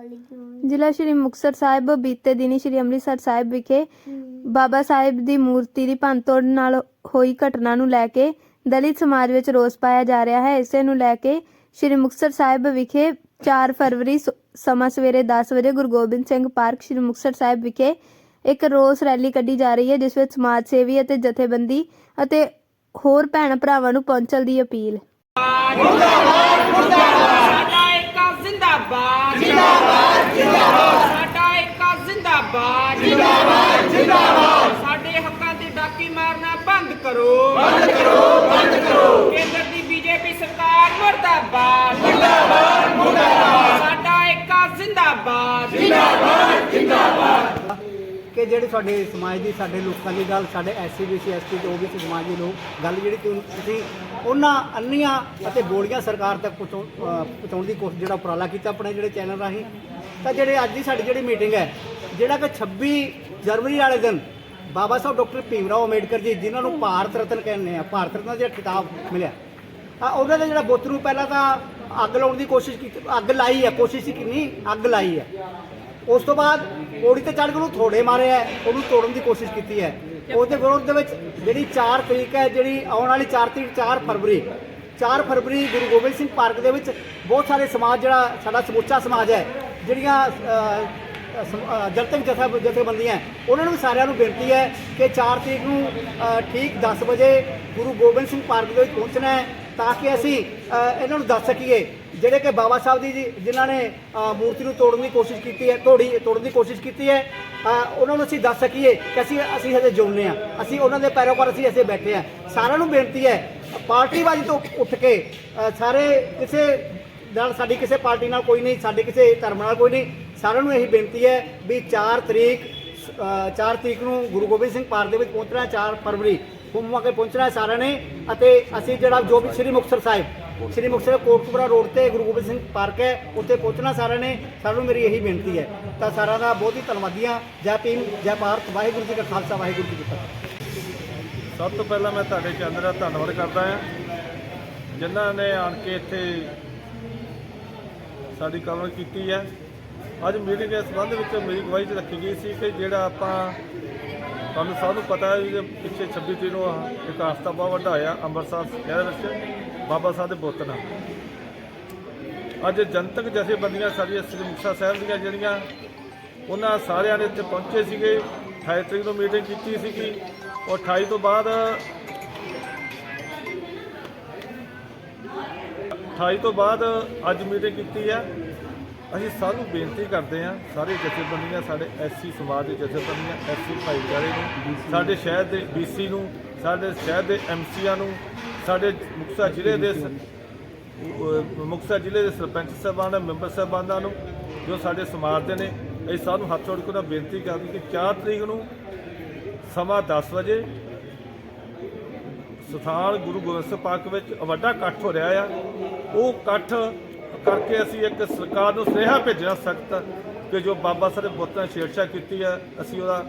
ਵਾਲੇਕੁਮ ਜ਼ਿਲ੍ਹਾ ਸ਼੍ਰੀ ਮੁਕਤਸਰ ਸਾਹਿਬ, ਬੀਤੇ ਦਿਨੀ ਸ਼੍ਰੀ ਅੰਮ੍ਰਿਤਸਰ ਸਾਹਿਬ ਵਿਖੇ ਬਾਬਾ ਸਾਹਿਬ ਦੀ ਮੂਰਤੀ ਦੀ ਭੰਨਤੋੜ ਨਾਲ ਹੋਈ ਘਟਨਾ ਨੂੰ ਲੈ ਕੇ ਦਲਿਤ ਸਮਾਜ ਵਿੱਚ ਰੋਸ ਪਾਇਆ ਜਾ ਰਿਹਾ ਹੈ। ਇਸੇ ਨੂੰ ਲੈ ਕੇ ਸ਼੍ਰੀ ਮੁਕਤਸਰ ਸਾਹਿਬ ਵਿਖੇ 4 ਫਰਵਰੀ ਸਮਾਂ ਸਵੇਰੇ 10 ਵਜੇ ਗੁਰੂ ਗੋਬਿੰਦ ਸਿੰਘ ਪਾਰਕ ਸ਼੍ਰੀ ਮੁਕਤਸਰ ਸਾਹਿਬ ਵਿਖੇ ਇੱਕ ਰੋਸ ਰੈਲੀ ਕੱਢੀ ਜਾ ਰਹੀ ਹੈ, ਜਿਸ ਵਿੱਚ ਸਮਾਜ ਸੇਵੀ ਅਤੇ ਜਥੇਬੰਦੀ ਅਤੇ ਹੋਰ ਭੈਣ ਭਰਾਵਾਂ ਨੂੰ ਪਹੁੰਚਣ ਦੀ ਅਪੀਲ। ਸਾਡਾ ਏਕਾ ਜ਼ਿੰਦਾਬਾਦ ਜ਼ਿੰਦਾਬਾਦ ਜ਼ਿੰਦਾਬਾਦ ਸਾਡਾ ਏਕਾ ਜ਼ਿੰਦਾਬਾਦ ਜ਼ਿੰਦਾਬਾਦ। ਜ਼ਿੰਦਾਬਾਦ ਸਾਡੇ ਹੱਕਾਂ ਤੇ ਡਾਕੀ ਮਾਰਨਾ ਬੰਦ ਕਰੋ। ਬੰਦ ਕਰੋ ਬੰਦ ਕਰੋ। ਕੇਂਦਰ ਦੀ ਬੀਜੇਪੀ ਸਰਕਾਰ ਮੁਰਦਾਬਾਦ। ਮੁਰਦਾਬਾਦ ਮੁਰਦਾਬਾਦ। ਸਾਡਾ ਏਕਾ ਜ਼ਿੰਦਾਬਾਦ। ਕਿ ਜਿਹੜੇ ਸਾਡੇ ਸਮਾਜ ਦੀ ਸਾਡੇ ਲੋਕਾਂ ਦੀ ਗੱਲ ਸਾਡੇ ਐਸਸੀ ਬੀਸੀ ਐਸਟੀ ਤੇ ਓਬੀਸੀ ਸਮਾਜ ਦੇ ਲੋਕ ਗੱਲ ਜਿਹੜੀ ਤੁਸੀਂ ਉਹਨਾਂ ਅੰਨੀਆਂ ਅਤੇ ਬੋਲੀਆਂ ਸਰਕਾਰ ਤੱਕ ਪਹੁੰਚਾਉਣ ਦੀ ਕੋਸ਼ਿਸ਼ ਜਿਹੜਾ ਉਪਰਾਲਾ ਕੀਤਾ ਆਪਣੇ ਜਿਹੜੇ ਚੈਨਲ ਰਾਹੀਂ ਤਾਂ ਜਿਹੜੇ ਅੱਜ ਦੀ ਸਾਡੀ ਜਿਹੜੀ ਮੀਟਿੰਗ ਹੈ ਜਿਹੜਾ ਕਿ 26 ਜਨਵਰੀ ਵਾਲੇ ਦਿਨ ਬਾਬਾ ਸਾਹਿਬ ਡਾਕਟਰ ਭੀਮ ਰਾਓ ਅੰਬੇਡਕਰ ਜੀ, ਜਿਨ੍ਹਾਂ ਨੂੰ ਭਾਰਤ ਰਤਨ ਕਹਿੰਦੇ ਆ, ਭਾਰਤ ਰਤਨ ਦਾ ਜਿਹੜਾ ਖਿਤਾਬ ਮਿਲਿਆ। ਆ ਉਹਨਾਂ ਦਾ ਜਿਹੜਾ ਬੁੱਤ ਨੂੰ ਪਹਿਲਾਂ ਤਾਂ ਅੱਗ ਲਾਉਣ ਦੀ ਕੋਸ਼ਿਸ਼ ਕੀਤੀ, ਅੱਗ ਲਾਈ ਹੈ, ਕੋਸ਼ਿਸ਼ ਹੀ ਕਿੰਨੀ ਅੱਗ ਲਾਈ ਹੈ। ਉਸ ਤੋਂ ਬਾਅਦ ਪੌੜੀ ਤੇ ਚੜ੍ਹ ਕੇ ਉਹਨੂੰ ਥੋੜੇ ਮਾਰੇ ਹੈ, ਉਹਨੂੰ ਤੋੜਨ ਦੀ ਕੋਸ਼ਿਸ਼ ਕੀਤੀ ਹੈ। ਉਹਦੇ ਵਿਰੋਧ ਦੇ ਵਿੱਚ ਜਿਹੜੀ 4 ਤਰੀਕ ਹੈ, ਜਿਹੜੀ ਆਉਣ ਵਾਲੀ 4 ਤਰੀਕ 4 ਫਰਵਰੀ 4 ਫਰਵਰੀ ਗੁਰੂ ਗੋਬਿੰਦ ਸਿੰਘ ਪਾਰਕ ਦੇ ਵਿੱਚ ਬਹੁਤ ਸਾਰੇ ਸਮਾਜ, ਜਿਹੜਾ ਸਾਡਾ ਸਮੁੱਚਾ ਸਮਾਜ ਹੈ, ਜਿਹੜੀਆਂ ਜਨਤਕ ਜਥਾ ਜਥੇਬੰਦੀਆਂ ਉਹਨਾਂ ਨੂੰ ਸਾਰਿਆਂ ਨੂੰ ਬੇਨਤੀ ਹੈ ਕਿ 4 ਤਰੀਕ ਨੂੰ ਠੀਕ 10 ਵਜੇ ਗੁਰੂ ਗੋਬਿੰਦ ਸਿੰਘ ਪਾਰਕ ਦੇ ਵਿੱਚ ਪਹੁੰਚਣਾ ਹੈ, ਤਾਂ ਕਿ ਅਸੀਂ ਇਹਨਾਂ ਨੂੰ ਦੱਸ ਸਕੀਏ। ਜਿਹੜੇ ਕਿ ਬਾਬਾ ਸਾਹਿਬ ਦੀ ਜੀ- ਜਿਨ੍ਹਾਂ ਨੇ ਮੂਰਤੀ ਨੂੰ ਤੋੜਨ ਦੀ ਕੋਸ਼ਿਸ਼ ਕੀਤੀ ਹੈ, ਤੋੜੀ, ਤੋੜਨ ਦੀ ਕੋਸ਼ਿਸ਼ ਕੀਤੀ ਹੈ ਉਹਨਾਂ ਨੂੰ ਅਸੀਂ ਦੱਸ ਸਕੀਏ ਕਿ ਅਸੀਂ ਅਸੀਂ ਹਜੇ ਜਿਉਂਦੇ ਆ ਅਸੀਂ ਉਹਨਾਂ ਦੇ ਪੈਰੋਕਾਰ ਅਸੀਂ ਐਸੇ ਬੈਠੇ ਆ ਸਾਰਿਆਂ ਨੂੰ ਬੇਨਤੀ ਹੈ ਪਾਰਟੀਬਾਜ਼ੀ ਤੋਂ ਉੱਠ ਕੇ ਸਾਰੇ ਕਿਸੇ ਨਾਲ ਸਾਡੀ ਕਿਸੇ ਪਾਰਟੀ ਨਾਲ ਕੋਈ ਨਹੀਂ, ਸਾਡੇ ਕਿਸੇ ਧਰਮ ਨਾਲ ਕੋਈ ਨਹੀਂ ਸਾਰਿਆਂ ਨੂੰ ਇਹੀ ਬੇਨਤੀ ਹੈ ਵੀ 4 ਤਰੀਕ ਅ, 4 ਤਰੀਕ ਨੂੰ ਗੁਰੂ ਗੋਬਿੰਦ ਸਿੰਘ ਪਾਰਕ ਦੇ ਵਿੱਚ ਪਹੁੰਚਣਾ ਹੈ 4 ਫਰਵਰੀ। ਘੁੰਮ ਕੇ ਪਹੁੰਚਣਾ ਸਾਰਿਆਂ ਨੇ ਅਤੇ ਅਸੀਂ ਜਿਹੜਾ ਜੋ ਵੀ ਸ੍ਰੀ ਮੁਕਤਸਰ ਸਾਹਿਬ ਸ੍ਰੀ ਮੁਕਤਸਰ ਕੋਟਕਪੁਰਾ ਰੋਡ ਤੇ ਗੁਰੂ ਗੋਬਿੰਦ ਸਿੰਘ ਪਾਰਕ ਹੈ ਉੱਥੇ ਪਹੁੰਚਣਾ ਸਾਰਿਆਂ ਨੇ। ਸਾਰਿਆਂ ਨੂੰ ਮੇਰੀ ਇਹੀ ਬੇਨਤੀ ਹੈ। ਤਾਂ ਸਾਰਿਆਂ ਦਾ ਬਹੁਤ ਹੀ ਧੰਨਵਾਦੀਆਂ। ਜੈ ਭੀਮ ਜੈ ਭਾਰਤ। ਵਾਹਿਗੁਰੂ ਜੀ ਕਾ ਖਾਲਸਾ ਵਾਹਿਗੁਰੂ ਜੀ ਕੀ ਫਤਿਹ। ਸਭ ਤੋਂ ਪਹਿਲਾਂ ਮੈਂ ਤੁਹਾਡੇ ਚੈਨਲ ਦਾ ਧੰਨਵਾਦ ਕਰਦਾ ਹਾਂ। ਜਿਨ੍ਹਾਂ ਨੇ ਆਣ ਕੇ ਇੱਥੇ ਸਾਡੀ ਕਵਰ ਕੀਤੀ ਹੈ। ਅੱਜ ਮੀਟਿੰਗ ਦੇ ਸੰਬੰਧ ਵਿੱਚ ਮੇਰੀ ਗਵਾਹੀ 'ਚ ਰੱਖੀ ਗਈ ਸੀ ਕਿ ਜਿਹੜਾ ਆਪਾਂ ਤੁਹਾਨੂੰ ਸਭ ਨੂੰ ਪਤਾ ਹੈ ਵੀ ਪਿੱਛੇ 26 ਤਰੀਕ ਨੂੰ ਇੱਕ ਆਸਤਾ ਬਹੁਤ ਵੱਡਾ ਹੋਇਆ, ਅੰਮ੍ਰਿਤਸਰ ਸ਼ਹਿਰ ਵਿੱਚ ਬਾਬਾ ਸਾਹਿਬ ਦੇ ਬੁੱਤ ਨਾਲ। ਅੱਜ ਜਨਤਕ ਜਥੇਬੰਦੀਆਂ ਸਾਡੀਆਂ ਸ੍ਰੀ ਮੁਕਤਸਰ ਸਾਹਿਬ ਦੀਆਂ ਜਿਹੜੀਆਂ, ਉਹਨਾਂ ਸਾਰਿਆਂ ਨੇ ਇੱਥੇ ਪਹੁੰਚੇ ਸੀਗੇ। 28 ਤਰੀਕ ਨੂੰ ਮੀਟਿੰਗ ਕੀਤੀ ਸੀਗੀ। ਔਰ 28 ਤੋਂ ਬਾਅਦ 28 ਤੋਂ ਬਾਅਦ ਅੱਜ ਮੀਟਿੰਗ ਕੀਤੀ ਹੈ। ਅਸੀਂ ਸਭ ਨੂੰ ਬੇਨਤੀ ਕਰਦੇ ਹਾਂ ਸਾਰੇ ਜਥੇਬੰਦੀਆਂ ਸਾਡੇ ਐਸਸੀ ਸਮਾਜ ਦੇ ਜਥੇਬੰਦੀਆਂ ਐਸਸੀ ਭਾਈਚਾਰੇ ਨੂੰ ਸਾਡੇ ਸ਼ਹਿਰ ਦੇ ਬੀਸੀ ਨੂੰ ਸਾਡੇ ਸ਼ਹਿਰ ਦੇ ਐਮਸੀਆਂ ਨੂੰ ਸਾਡੇ ਮੁਕਤਸਰ ਜ਼ਿਲ੍ਹੇ ਦੇ ਮੁਕਤਸਰ ਜ਼ਿਲ੍ਹੇ ਦੇ ਸਰਪੰਚ ਸਾਹਿਬਾਨ ਮੈਂਬਰ ਸਾਹਿਬਾਨਾਂ ਨੂੰ ਜੋ ਸਾਡੇ ਸਮਾਜ ਦੇ ਨੇ ਅਸੀਂ ਸਭ ਨੂੰ ਹੱਥ ਜੋੜ ਕੇ ਉਹਨਾਂ ਬੇਨਤੀ ਕਰਦੇ ਕਿ 4 ਤਰੀਕ ਨੂੰ ਸਮਾਂ 10 ਵਜੇ ਸਥਾਨ ਗੁਰੂ ਗੋਬਿੰਦ ਸਿੰਘ ਪਾਰਕ ਵਿੱਚ ਵੱਡਾ ਇਕੱਠ ਹੋ ਰਿਹਾ ਆ। ਉਹ ਇਕੱਠ ਕਰਕੇ ਅਸੀਂ ਇੱਕ ਸਰਕਾਰ ਨੂੰ ਸੁਨੇਹਾ ਭੇਜਣਾ ਸਖਤ ਕਿ ਜੋ ਬਾਬਾ ਸਾਹਿਬ ਦੇ ਬੁੱਤਾਂ ਛੇੜਛਾੜ ਕੀਤੀ ਹੈ, ਅਸੀਂ ਉਹਦਾ